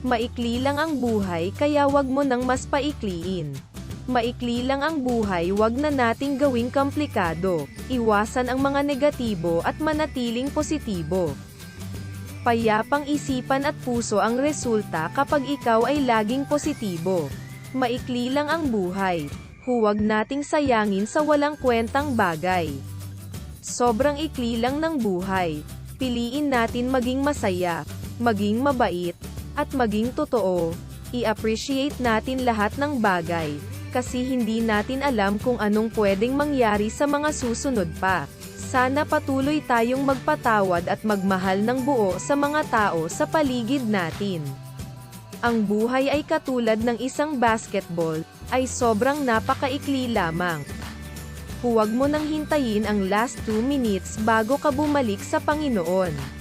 Maikli lang ang buhay kaya wag mo nang mas paikliin. Maikli lang ang buhay wag na nating gawing komplikado. Iwasan ang mga negatibo at manatiling positibo. Payapang isipan at puso ang resulta kapag ikaw ay laging positibo. Maikli lang ang buhay. Huwag nating sayangin sa walang kwentang bagay. Sobrang ikli lang ng buhay. Piliin natin maging masaya, maging mabait, at maging totoo. I-appreciate natin lahat ng bagay, kasi hindi natin alam kung anong pwedeng mangyari sa mga susunod pa. Sana patuloy tayong magpatawad at magmahal ng buo sa mga tao sa paligid natin. Ang buhay ay katulad ng isang basketball, ay sobrang napakaikli lamang. Huwag mo nang hintayin ang last 2 minutes bago ka bumalik sa Panginoon.